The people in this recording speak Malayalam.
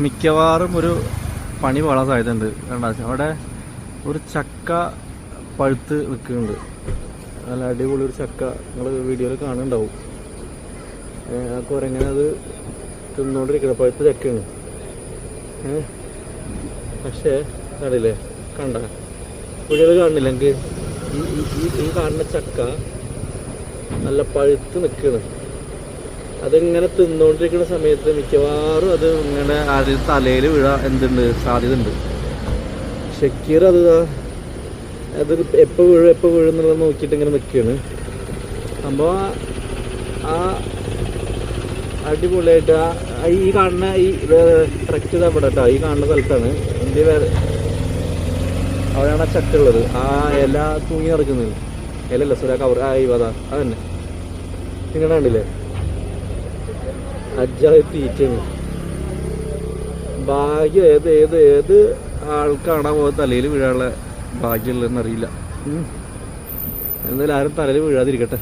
മിക്കവാറും ഒരു പണി പോകാൻ സാധ്യതയുണ്ട്. കണ്ട അവിടെ ഒരു ചക്ക പഴുത്ത് നിൽക്കുന്നുണ്ട് നല്ല അടിപൊളി ഒരു ചക്ക നിങ്ങൾ വീഡിയോയിൽ കാണുന്നുണ്ടാവും. കുറെങ്ങനെ അത് തിന്നുകൊണ്ടിരിക്കണം പഴുത്ത ചക്കയാണ്. പക്ഷേ കണ്ടില്ലേ? കണ്ട? വീഡിയോയിൽ കാണുന്നില്ല എനിക്ക് ഈ ഈ- കാണുന്ന ചക്ക നല്ല പഴുത്ത് നിൽക്കുകയാണ്. അതിങ്ങനെ തിന്നുകൊണ്ടിരിക്കുന്ന സമയത്ത് മിക്കവാറും അത് ഇങ്ങനെ ആദ്യം തലയിൽ വീഴാൻ എന്തുണ്ട് സാധ്യത ഉണ്ട് ഷക്കീർ അത് അത് എപ്പോൾ വീഴും എപ്പോൾ വീഴും എന്നുള്ളത് നോക്കിയിട്ട് ഇങ്ങനെ നിൽക്കുകയാണ് സംഭവം ആ അടിപൊളിയായിട്ട് ആ ഈ കാണുന്ന ഈ കറക്റ്റ് ഇതാ ഇവിടെ കേട്ടോ ഈ കാണുന്ന സ്ഥലത്താണ് ഇന്ത്യ വേറെ അവിടെയാണ് ആ ചക്ക ഉള്ളത്. ആ ഇല തൂങ്ങി നടക്കുന്നത് ഇലല്ല സുരാ കവർ ആ അതാ അതന്നെ. നിങ്ങളുടെ കണ്ടില്ലേ? അജ്ജാതി തീറ്റയാണ് ഭാഗ്യം ഏത് ഏത് ഏത് ആൾക്കാണോ തലയിൽ വീഴാനുള്ള ഭാഗ്യമുള്ളതെന്നറിയില്ല ഉം. എന്തായാലും ആരും തലയിൽ വീഴാതിരിക്കട്ടെ.